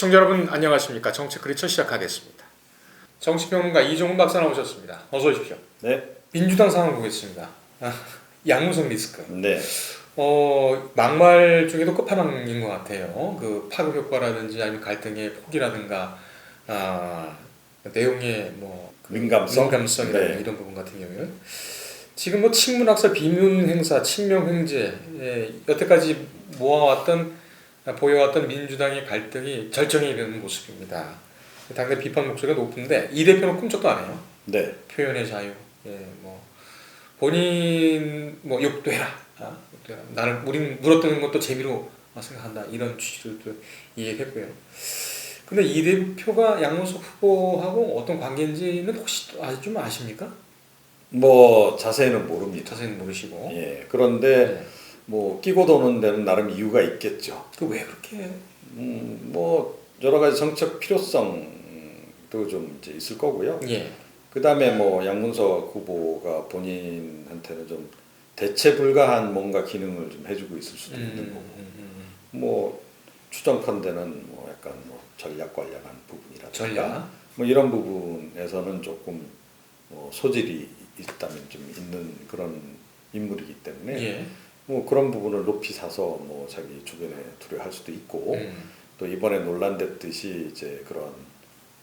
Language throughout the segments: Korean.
시청자 여러분 안녕하십니까 정책 크리처 시작하겠습니다. 정치평론가 이종훈 박사 나오셨습니다. 어서 오십시오. 네. 민주당 상황 보겠습니다. 아, 양무성 리스크. 네. 어 막말 중에도 끝판왕인 것 같아요. 그 파급 효과라든지 아니면 갈등의 폭이라든가 아 내용의 뭐 민감성? 민감성이라든지 네. 이런 부분 같은 경우는 지금 뭐 친문학살 비문 행사, 친명 행제 예, 여태까지 모아왔던 보여왔던 민주당의 갈등이 절정에 이르는 모습입니다. 당내 비판 목소리가 높은데 이 대표는 꿈쩍도 안 해요. 네. 표현의 자유, 예, 뭐 본인 뭐 욕도 해라, 아, 욕도 해라. 나는 우리는 물어뜯는 것도 재미로 생각한다 이런 취지로 또 이해했고요. 근데 이 대표가 양문석 후보하고 어떤 관계인지는 혹시 또 아직 좀 아십니까? 뭐 자세히는 모릅니다. 자세히는 모르시고. 예. 그런데 네. 뭐 끼고 도는 데는 나름 이유가 있겠죠. 그 왜 그렇게? 음, 뭐 여러 가지 정책 필요성도 좀 이제 있을 거고요. 예. 그다음에 뭐 양문석 후보가 본인한테는 좀 대체 불가한 뭔가 기능을 좀 해주고 있을 수도 있는 음, 거고. 음, 음. 뭐 추정컨대는 뭐 약간 뭐 전략 관련한 부분이라든가 전략. 뭐 이런 부분에서는 조금 뭐 소질이 있다면 좀 있는 그런 인물이기 때문에 예. 뭐 그런 부분을 높이 사서 뭐 자기 주변에 두려 할 수도 있고 음. 또 이번에 논란됐듯이 이제 그런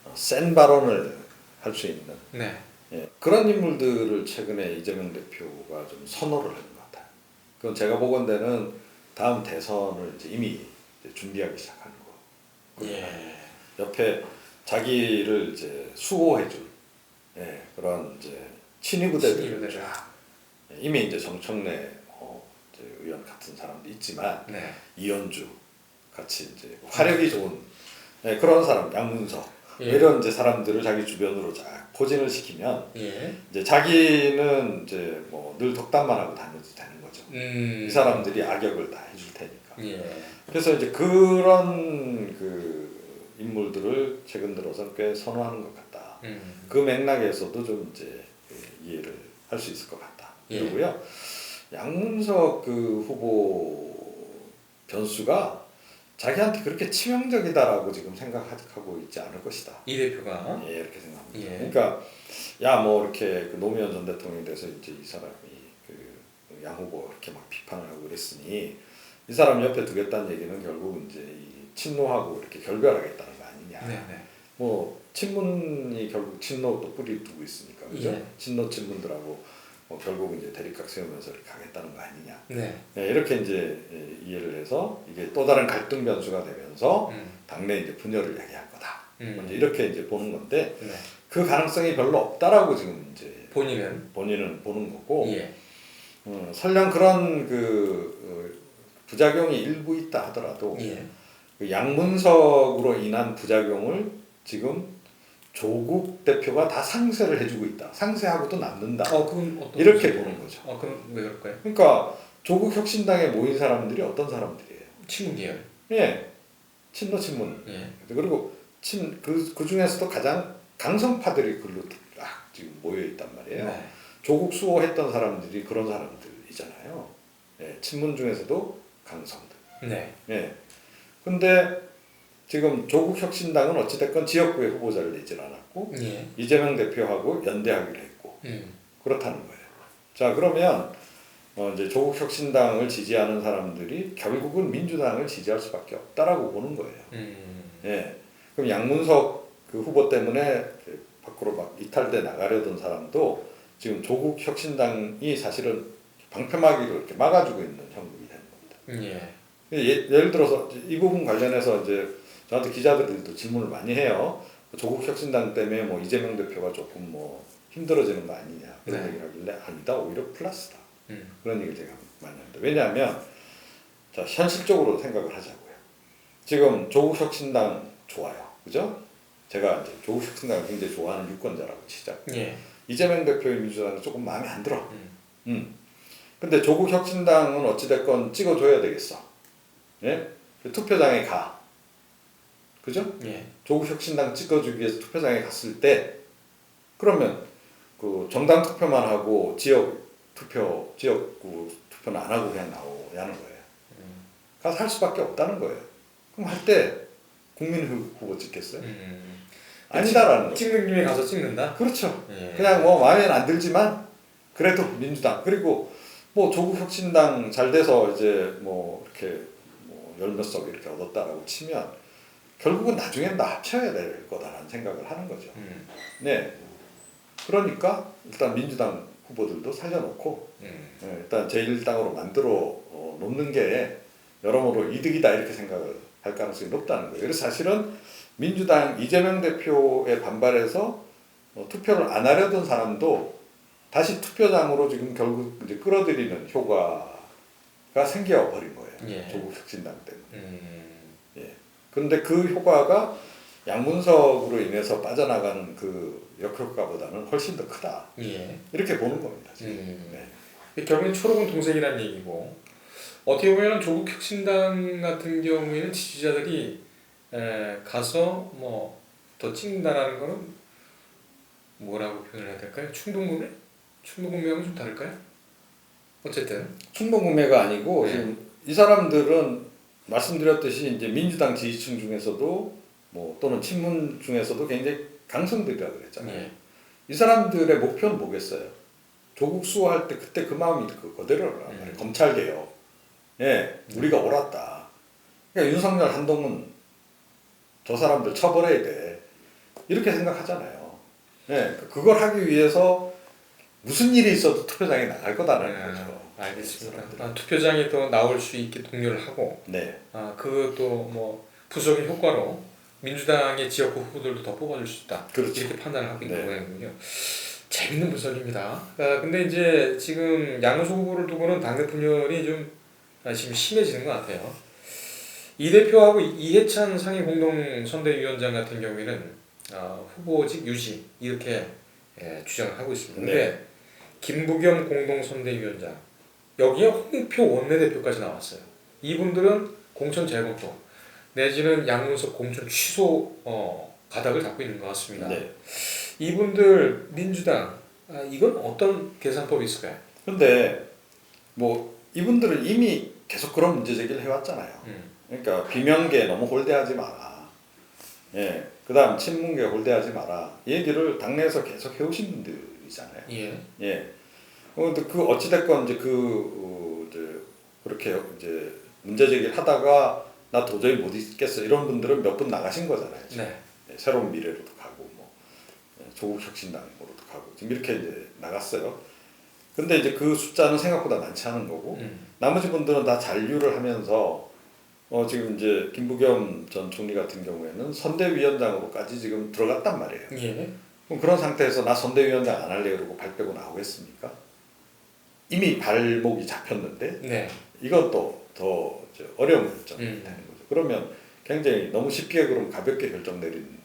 어, 센 발언을 할 수 있는 네. 예, 그런 인물들을 최근에 이재명 대표가 좀 선호를 하는 것 같아요. 그건 제가 보건대는 다음 대선을 이제 이미 이제 준비하기 시작하는 거. 예. 옆에 자기를 이제 수호해줄 예, 그런 이제 친위 부대들 친위부대들. 예, 이미 이제 정청래 의원 같은 사람도 있지만 네. 이현주 같이 이제 화력이 좋은 예, 그런 사람 양문석 예. 이런 이제 사람들을 자기 주변으로 쫙 포진을 시키면 예. 이제 자기는 이제 뭐 늘 덕담만 하고 다녀도 되는 거죠. 음. 이 사람들이 악역을 다 해줄 테니까. 예. 그래서 이제 그런 그 인물들을 최근 들어서 꽤 선호하는 것 같다. 음. 그 맥락에서도 좀 이제 그 이해를 할 수 있을 것 같다. 예. 그리고요 양문석 그 후보 변수가 자기한테 그렇게 치명적이다라고 지금 생각하고 있지 않을 것이다. 이 대표가 예, 이렇게 생각합니다. 예. 그러니까 야 뭐 이렇게 그 노무현 전 대통령에 대해서 이제 이 사람이 그 양 후보 이렇게 막 비판을 하고 그랬으니 이 사람 옆에 두겠다는 얘기는 결국 이제 이 친노하고 이렇게 결별하겠다는 거 아니냐. 네네. 뭐 친문이 결국 친노 또 뿌리 두고 있으니까 그죠? 예. 친노 친문들하고 뭐 결국 이제 대립각 세우면서 이렇게 가겠다는 거 아니냐. 네. 네, 이렇게 이제 예, 이해를 해서 이게 또 다른 갈등 변수가 되면서 음. 당내 이제 분열을 야기할 거다. 음. 이제 이렇게 이제 보는 건데 네. 그 가능성이 별로 없다라고 지금 이제 본인은 본인은 보는 거고 예. 어, 설령 그런 그 어, 부작용이 일부 있다 하더라도 예. 그 양문석으로 인한 부작용을 지금 조국 대표가 다 상쇄를 해주고 있다. 상쇄하고도 남는다. 어 그건 어떤 이렇게? 보는 거죠. 어 그럼 왜 그럴까요? 그러니까 조국 혁신당에 모인 사람들이 어떤 사람들이에요? 친문 계열. 예, 친노 친문. 예. 그리고 친그 그 중에서도 가장 강성파들이 글로 딱 지금 모여 있단 말이에요. 네. 조국 수호했던 사람들이 그런 사람들이잖아요. 예, 친문 중에서도 강성들. 네. 예. 근데 지금 조국 혁신당은 어찌됐건 지역구에 후보자를 내질 않았고 예. 이재명 대표하고 연대하기로 했고 음. 그렇다는 거예요. 자 그러면 어 이제 조국 혁신당을 지지하는 사람들이 결국은 민주당을 지지할 수밖에 없다라고 보는 거예요. 음. 예. 그럼 양문석 그 후보 때문에 그 밖으로 막 이탈돼 나가려던 사람도 지금 조국 혁신당이 사실은 방패막이로 이렇게 막아주고 있는 형국이 되는 겁니다. 예. 예, 예를 들어서 이 부분 관련해서 이제 저한테 기자들도 질문을 많이 해요. 조국 혁신당 때문에 뭐 이재명 대표가 조금 뭐 힘들어지는 거 아니냐 그런 네. 얘기를 하길래 아니다 오히려 플러스다 음. 그런 얘기를 제가 많이 합니다. 왜냐하면 자 현실적으로 생각을 하자고요. 지금 조국 혁신당 좋아요, 그죠? 제가 이제 조국 혁신당을 굉장히 좋아하는 유권자라고 치자. 예. 이재명 대표의 민주당은 조금 마음에 안 들어. 음. 음. 근데 조국 혁신당은 어찌됐건 찍어줘야 되겠어. 예? 그 투표장에 가. 그죠? 예. 조국 혁신당 찍어주기 위해서 투표장에 갔을 때, 그러면 그 정당 투표만 하고 지역 투표, 지역구 투표는 안 하고 그냥 나오야 하는 거예요. 음. 가서 할 수밖에 없다는 거예요. 그럼 할 때 국민 후- 후보 찍겠어요? 음. 아니다라는 거죠. 찍는 김에 가서 찍는다. 그렇죠. 예. 그냥 뭐 마음에는 안 들지만 그래도 민주당 그리고 뭐 조국 혁신당 잘 돼서 이제 뭐 이렇게 뭐 열몇 석 이렇게 얻었다라고 치면 결국은 나중엔 다 합쳐야 될 거다라는 생각을 하는 거죠. 음. 네. 그러니까 일단 민주당 후보들도 살려놓고 음. 예, 일단 제1당으로 만들어 어, 놓는 게 여러모로 이득이다 이렇게 생각을 할 가능성이 높다는 거예요. 그래서 사실은 민주당 이재명 대표에 반발해서 어, 투표를 안 하려던 사람도 다시 투표장으로 지금 결국 이제 끌어들이는 효과가 생겨 버린 거예요. 예. 조국 혁신당 때문에. 음. 그런데 그 효과가 양문석으로 인해서 빠져나가는 그 역효과보다는 훨씬 더 크다. 예. 이렇게 보는 겁니다. 음. 네. 결국엔 초록은 동생이라는 얘기고 어떻게 보면 조국 혁신당 같은 경우에는 지지자들이 에, 가서 뭐 더 찍는다라는 거는 뭐라고 표현을 해야 될까요? 충동구매? 충동구매하고 좀 다를까요? 어쨌든 충동구매가 아니고 네. 지금 이 사람들은 말씀드렸듯이 이제 민주당 지지층 중에서도 뭐 또는 친문 중에서도 굉장히 강성들이라 그랬잖아요. 예. 이 사람들의 목표는 뭐겠어요? 조국 수호할 때 그때 그 마음이 그 그대로란 음. 말이에요. 검찰 개혁. 예, 우리가 옳았다. 그러니까 윤석열 한동훈 저 사람들 처벌해야 돼. 이렇게 생각하잖아요. 예, 그걸 하기 위해서 무슨 일이 있어도 투표장에 나갈 거다라는 거죠. 아, 알겠습니다. 아, 투표장에 또 나올 수 있게 독려를 하고 네. 아, 그것도 뭐 부수적인 효과로 민주당의 지역구 후보들도 더 뽑아줄 수 있다. 그렇죠. 이렇게 판단을 하고 있는 네. 모양이군요. 재밌는 분석입니다. 아, 근데 이제 지금 양호수 후보를 두고는 당내 분열이 좀 아, 지금 심해지는 것 같아요. 이 대표하고 이해찬 상임 공동 선대위원장 같은 경우에는 아, 후보직 유지 이렇게 예, 주장을 하고 있습니다. 네. 근데 김부겸 공동 선대위원장 여기에 홍표 원내대표까지 나왔어요. 이분들은 공천 재검토 내지는 양문석 공천 취소 어, 가닥을 잡고 있는 것 같습니다. 네. 이분들 민주당 아, 이건 어떤 계산법이 있을까요? 근데 뭐 이분들은 이미 계속 그런 문제 제기를 해왔잖아요. 음. 그러니까 비명계 너무 홀대하지 마라. 예. 그다음 친문계 홀대하지 마라. 이 얘기를 당내에서 계속 해오신 분들이잖아요. 예. 예. 어, 근데 그 어찌 됐건 이제 그 어, 이제 그렇게 이제 문제 제기를 하다가 나 도저히 못 있겠어 이런 분들은 몇 분 나가신 거잖아요. 네. 예, 새로운 미래로도 가고 뭐 예, 조국 혁신당으로도 가고 지금 이렇게 이제 나갔어요. 근데 이제 그 숫자는 생각보다 많지 않은 거고 음. 나머지 분들은 다 잔류를 하면서 어 지금 이제 김부겸 전 총리 같은 경우에는 선대위원장으로까지 지금 들어갔단 말이에요. 예. 그럼 그런 상태에서 나 선대위원장 안 할래 그러고 발 빼고 나오겠습니까? 이미 발목이 잡혔는데 네. 이건 또더 어려운 결정이 음. 되는 거죠. 그러면 굉장히 너무 쉽게 그럼 가볍게 결정 내린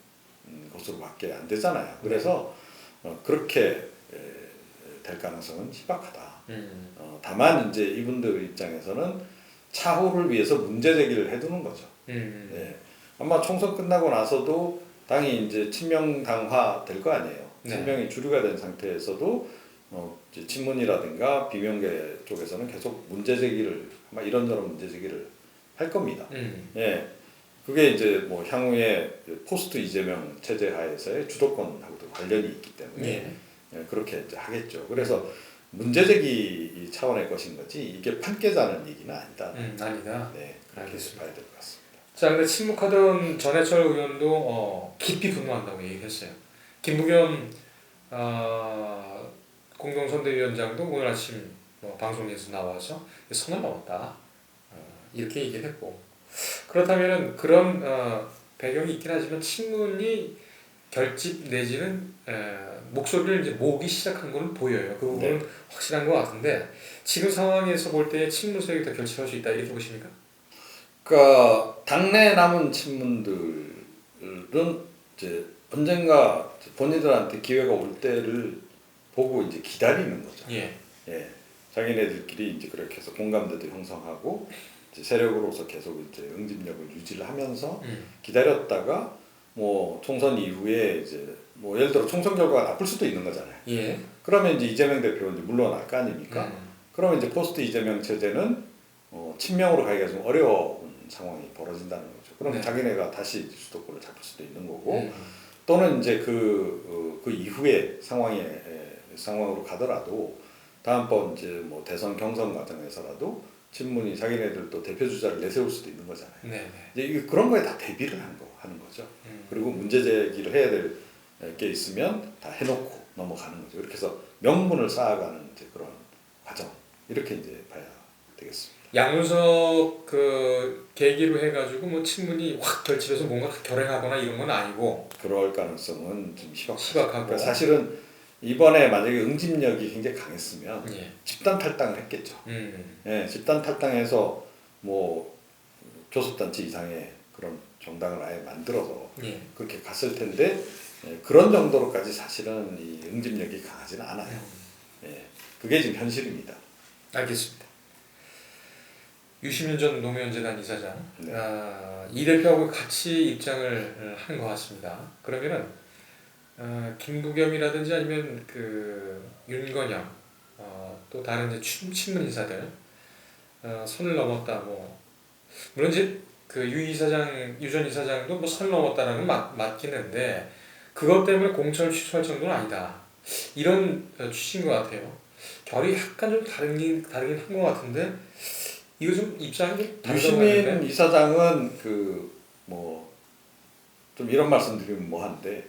음, 것으로밖에 안 되잖아요. 그래서 어, 그렇게 에, 될 가능성은 희박하다. 음. 어, 다만 이제 이분들 입장에서는 차후를 위해서 문제 제기를 해두는 거죠. 음. 네. 아마 총선 끝나고 나서도 당이 이제 친명 당화 될 거 아니에요. 네. 친명이 주류가 된 상태에서도 어, 친문이라든가 비명계 쪽에서는 계속 문제 제기를 아마 이런저런 문제 제기를 할 겁니다. 음. 예, 그게 이제 뭐 향후에 포스트 이재명 체제 하에서의 주도권하고도 관련이 있기 때문에 예. 예, 그렇게 이제 하겠죠. 그래서 문제 제기 차원의 것인 거지 이게 판 깨자는 얘기는 아니다. 음. 아니다. 네, 그렇게. 봐야 될 것 같습니다. 자, 근데 침묵하던 전해철 의원도 어, 깊이 분노한다고 얘기했어요. 김부겸 어, 공동선대위원장도 오늘 아침 뭐 방송에서 나와서 선을 넘었다 어, 이렇게 얘기를 했고 그렇다면은 그런 어, 배경이 있긴 하지만 친문이 결집 내지는 에, 목소리를 이제 모으기 시작한 거는 보여요. 그 부분은 확실한 것 같은데 지금 상황에서 볼 때 친문 세력이 더 결집할 수 있다 이렇게 보십니까? 그러니까 당내 남은 친문들은 이제 언젠가 본인들한테 기회가 올 때를 보고 이제 기다리는 거죠. 예. 예, 자기네들끼리 이제 그렇게 해서 공감대도 형성하고 이제 세력으로서 계속 이제 응집력을 유지를 하면서 음. 기다렸다가 뭐 총선 이후에 이제 뭐 예를 들어 총선 결과가 나쁠 수도 있는 거잖아요. 예. 그러면 이제 이재명 대표 이제 물러날 거 아닙니까? 음. 그러면 이제 포스트 이재명 체제는 어, 친명으로 가기가 좀 어려운 상황이 벌어진다는 거죠. 그럼 네. 자기네가 다시 수도권을 잡을 수도 있는 거고 음. 또는 이제 그, 어, 그 이후에 상황에 에, 상황으로 가더라도 다음번 이제 뭐 대선 경선 과정에서라도 친문이 자기네들 또 대표 주자를 내세울 수도 있는 거잖아요. 네, 네. 이제 이- 그런 거에 다 대비를 한 거, 하는 거죠. 음. 그리고 문제 제기를 해야 될 게 있으면 다 해놓고 넘어가는 거죠. 이렇게 해서 명분을 쌓아가는 이제 그런 과정 이렇게 이제 봐야 되겠습니다. 양문석 그 계기로 해가지고 뭐 친문이 확 결집해서 뭔가 결행하거나 이런 건 아니고 그럴 가능성은 좀 희박하죠. 희박하고. 그러니까 사실은 이번에 만약에 응집력이 굉장히 강했으면 예. 집단 탈당을 했겠죠. 음. 예, 집단 탈당해서 뭐 교섭단체 이상의 그런 정당을 아예 만들어서 예. 그렇게 갔을 텐데 예, 그런 정도로까지 사실은 이 응집력이 강하지는 않아요. 음. 예, 그게 지금 현실입니다. 알겠습니다. 유시민 전 노무현재단 이사장 네. 아, 이 대표하고 같이 입장을 한 것 같습니다. 그러면은 어, 김부겸이라든지 아니면 그 윤건영 어, 또 다른 이제 친- 친문 인사들 어, 선을 넘었다 뭐. 물론 이제 그유 이사장 유 전 이사장도 뭐 선을 넘었다는 건 맞, 맞긴 한데 그것 때문에 공천을 취소할 정도는 아니다. 이런 어, 취지인 것 같아요. 결이 약간 좀 다르긴 다르긴 한 것 같은데 이거 좀 입장이 유시민 이사장은 그 뭐 좀 이런 말씀 드리면 뭐한데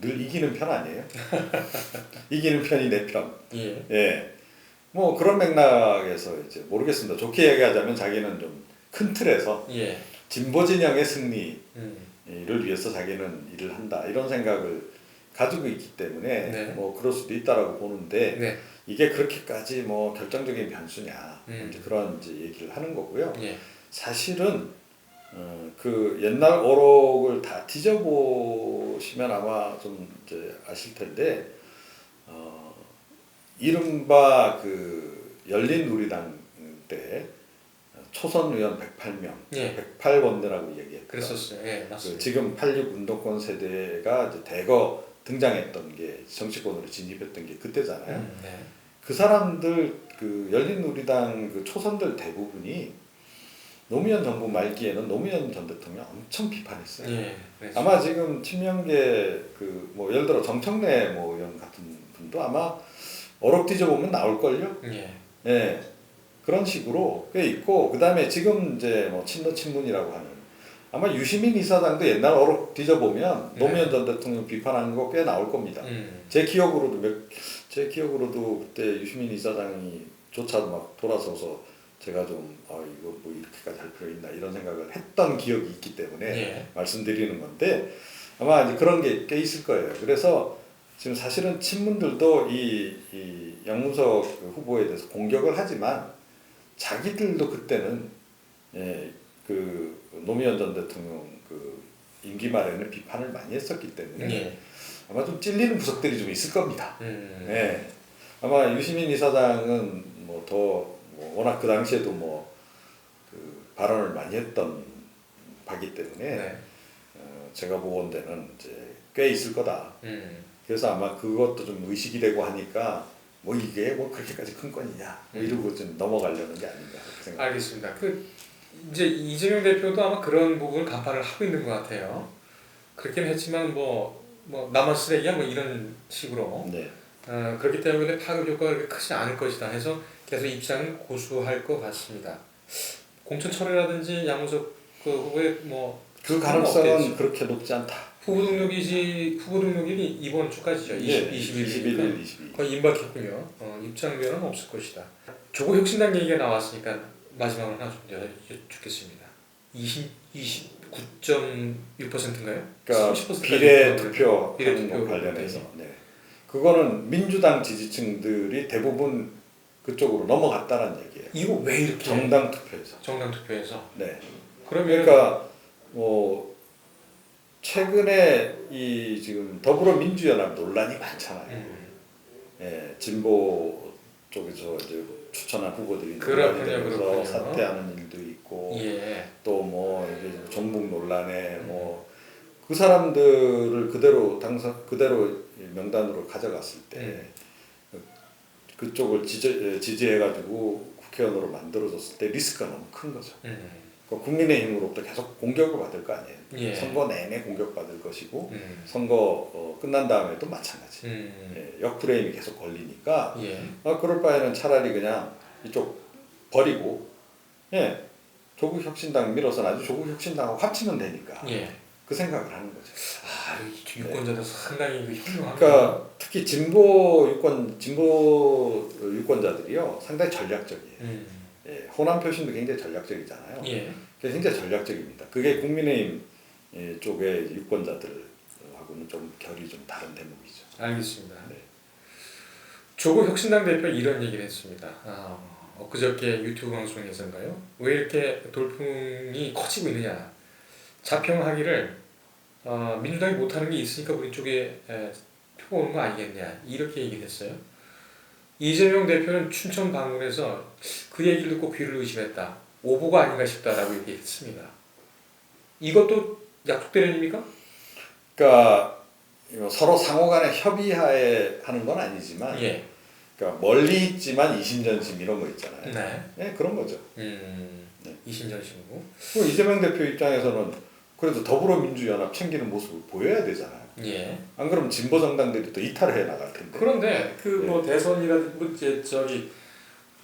늘 이기는 편 아니에요? 이기는 편이 내 편. 예. 예. 뭐 그런 맥락에서 이제 모르겠습니다. 좋게 얘기하자면 자기는 좀 큰 틀에서 예. 진보 진영의 승리를 음. 위해서 자기는 일을 한다 이런 생각을 가지고 있기 때문에 네. 뭐 그럴 수도 있다라고 보는데 네. 이게 그렇게까지 뭐 결정적인 변수냐 음. 이제 그런 이제 얘기를 하는 거고요. 예. 사실은 어, 그 옛날 어록을 다 뒤져보시면 아마 좀 이제 아실 텐데 어, 이른바 그 열린 우리당 때 초선 의원 108명, 예. 108번대라고 얘기했죠. 그랬었어요. 예, 그 맞습니다. 지금 86 운동권 세대가 대거 등장했던 게 정치권으로 진입했던 게 그때잖아요. 음, 네. 그 사람들 그 열린우리당 그 초선들 대부분이 노무현 정부 말기에는 노무현 전 대통령 엄청 비판했어요. 예. 아마 지금 친명계 그 뭐 예를 들어 정청래 뭐 의원 같은 분도 아마 어록 뒤져보면 나올 걸요. 예. 예. 그런 식으로 꽤 있고 그다음에 지금 이제 뭐 친노 친문이라고 하는 아마 유시민 이사장도 옛날 어록 뒤져보면 네. 노무현 전 대통령 비판한 거꽤 나올 겁니다. 음. 제 기억으로도 몇, 제 기억으로도 그때 유시민 이사장이 조차도 막 돌아서서 제가 좀 아 이거 뭐 이렇게까지 할 필요 있나 이런 생각을 했던 기억이 있기 때문에 예. 말씀드리는 건데 아마 이제 그런 게 꽤 있을 거예요. 그래서 지금 사실은 친문들도 이, 이 양문석 그 후보에 대해서 공격을 하지만 자기들도 그때는 예, 그 노무현 전 대통령 그 임기 말에는 비판을 많이 했었기 때문에 예. 아마 좀 찔리는 구석들이 좀 있을 겁니다. 음. 네. 아마 유시민 이사장은 뭐더 워낙 그 당시에도 뭐 그 발언을 많이 했던 바기 때문에 네. 어, 제가 보건대는 이제 꽤 있을 거다. 음. 그래서 아마 그것도 좀 의식이 되고 하니까 뭐 이게 뭐 그렇게까지 큰 건이냐 뭐 이러고 좀 넘어가려는 게 아닌가 생각. 알겠습니다. 그 이제 이재명 대표도 아마 그런 부분을 간파를 하고 있는 것 같아요. 그렇긴 했지만 뭐, 뭐 나만 쓰레기야 뭐 이런 식으로 네. 어, 그렇기 때문에 파급 효과가 그렇게 크지 않을 것이다 해서 계속 입장을 고수할 것 같습니다. 공천 철회라든지 양문석 그 후보의 뭐그 상관은 가능성은 없겠지. 그렇게 높지 않다. 후보 등록이지 후보 등록일이 이번 주까지죠. 20, 21일이니까 21일, 22일. 거의 임박했군요. 어, 입장 변화는 없을 것이다. 조국 혁신당 얘기가 나왔으니까 마지막으로 하나 좀 여쭙겠습니다. 20 29.6%인가요? 그러니까 30% 비례 투표 관련해서 네. 그거는 민주당 지지층들이 대부분 그쪽으로 넘어갔다는 얘기예요. 이거 왜 이렇게 정당 투표에서. 정당 투표에서 네. 그러면 그러니까 뭐 최근에 이 지금 더불어민주연합 논란이 많잖아요. 음, 예, 진보 쪽에서 이제 추천한 후보들이 그렇군요, 논란이 되면서 그렇군요. 사퇴하는 일도 있고 예. 또뭐 이게 정북 논란에 뭐그 사람들을 그대로 당선 그대로 명단으로 가져갔을 때 음. 그쪽을 지지 지지해가지고 국회의원으로 만들어줬을 때 리스크가 너무 큰 거죠. 음. 그 국민의힘으로부터 계속 공격을 받을 거 아니에요. 예. 선거 내내 공격받을 것이고 음. 선거 어, 끝난 다음에도 마찬가지. 음. 예, 역프레임이 계속 걸리니까 예. 아, 그럴 바에는 차라리 그냥 이쪽 버리고 예 조국 혁신당 밀어서 나중에 조국 혁신당하고 합치면 되니까 예. 그 생각을 하는 거죠. 아, 이 유권자들 상당히 그 현명한. 그러니까 특히 진보 유권 진보 유권자들이요 상당히 전략적이에요. 음. 예, 호남 표심도 굉장히 전략적이잖아요. 예. 굉장히 전략적입니다. 그게 국민의힘 예, 쪽의 유권자들하고는 좀 결이 좀 다른 대목이죠. 알겠습니다. 네. 조국 혁신당 대표 이런 얘기를 했습니다. 아, 엊그저께 유튜브 방송에서인가요? 왜 이렇게 돌풍이 커지고 있느냐? 자평하기를 어, 민주당이 못하는 게 있으니까 우리 쪽에 에, 표가 오는 거 아니겠냐 이렇게 얘기를 했어요. 이재명 대표는 춘천 방문해서 그 얘기를 듣고 귀를 의심했다. 오보가 아닌가 싶다라고 얘기했습니다. 이것도 약속 대련입니까? 그러니까 이거 서로 상호간에 협의하에 하는 건 아니지만 예. 그러니까 멀리 있지만 이심전심 이런 거 있잖아요. 네. 예, 그런 거죠. 음. 네. 이심전심이고. 그 이재명 대표 입장에서는 그래도 더불어민주연합 챙기는 모습을 보여야 되잖아요. 예. 안 그러면 진보 정당들이 또 이탈해 나갈 텐데. 그런데 그 뭐 대선이라든지 뭐 이제 저기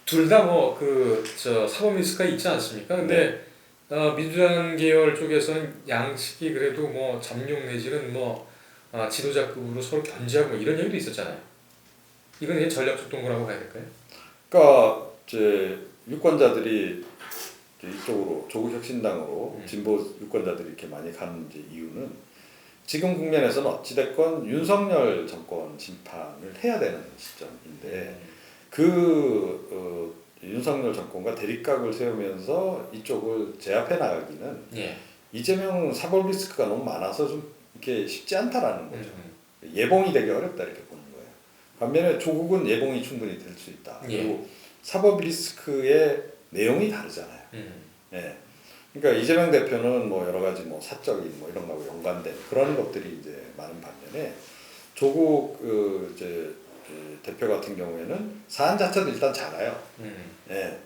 둘 다 뭐 그 저 사법 리스크가 있지 않습니까? 근데 어, 민주당 계열 쪽에서는 양측이 그래도 뭐 잠룡 내지는 뭐 아, 지도자급으로 서로 견제하고 뭐 이런 얘기도 있었잖아요. 이건 그냥 전략적 동거라고 봐야 될까요? 그러니까 이제 유권자들이 이쪽으로 조국 혁신당으로 음. 진보 유권자들이 이렇게 많이 가는 이제 이유는 지금 국면에서는 어찌됐건 윤석열 정권 심판을 해야 되는 시점인데 그 어, 윤석열 정권과 대립각을 세우면서 이쪽을 제압해 나가기는 예. 이재명 사법 리스크가 너무 많아서 좀 이렇게 쉽지 않다라는 거죠. 음. 예봉이 되기 어렵다 이렇게 보는 거예요. 반면에 조국은 예봉이 충분히 될 수 있다. 예. 그리고 사법 리스크의 내용이 다르잖아요. 음. 예. 그러니까 이재명 대표는 뭐 여러 가지 뭐 사적인 뭐 이런 거하고 연관된 그런 것들이 이제 많은 반면에 조국 그 이제 그 대표 같은 경우에는 사안 자체도 일단 작아요. 음. 예.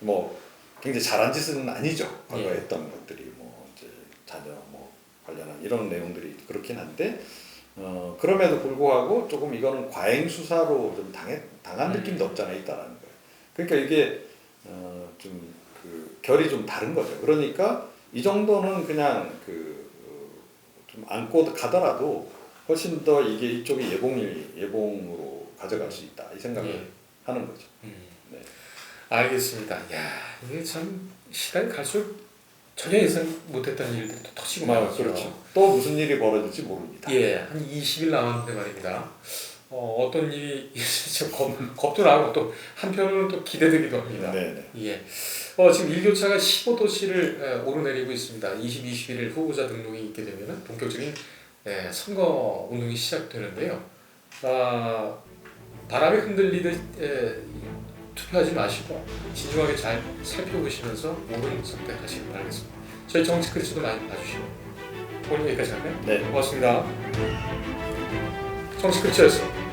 뭐 굉장히 잘한 짓은 아니죠. 과거에 예. 했던 것들이 뭐 이제 자녀 뭐 관련한 이런 내용들이 그렇긴 한데 어 그럼에도 불구하고 조금 이거는 과잉 수사로 좀 당해 당한 음. 느낌도 없잖아 있다라는 거예요. 그러니까 이게 어좀 그 결이 좀 다른 거죠. 그러니까 이 정도는 그냥 그 좀 안고 가더라도 훨씬 더 이게 이쪽이 예봉이 예봉으로 가져갈 수 있다 이 생각을 예. 하는 거죠. 음. 네. 알겠습니다. 야 이게 참 시간이 갈수록 전혀 예상 못했던 일들이 또 터지고 아, 말이죠. 그렇죠. 또 무슨 일이 벌어질지 모릅니다. 예, 한 20일 남았는데 말입니다. 어, 어떤 일이 있을지 겁, 겁도 나고 또 한편으로는 또 기대되기도 합니다. 네네. 예. 어, 지금 일교차가 15도씨를 에, 오르내리고 있습니다. 20, 21일 후보자 등록이 있게 되면 본격적인 에, 선거 운동이 시작되는데요. 아, 바람에 흔들리듯 에, 투표하지 마시고 진중하게 잘 살펴보시면서 옳은 선택하시길 바라겠습니다. 저희 정치 크리스도 많이 봐주시고 오늘 여기까지 할까요? 네. 고맙습니다. 정치 크리스였습니다.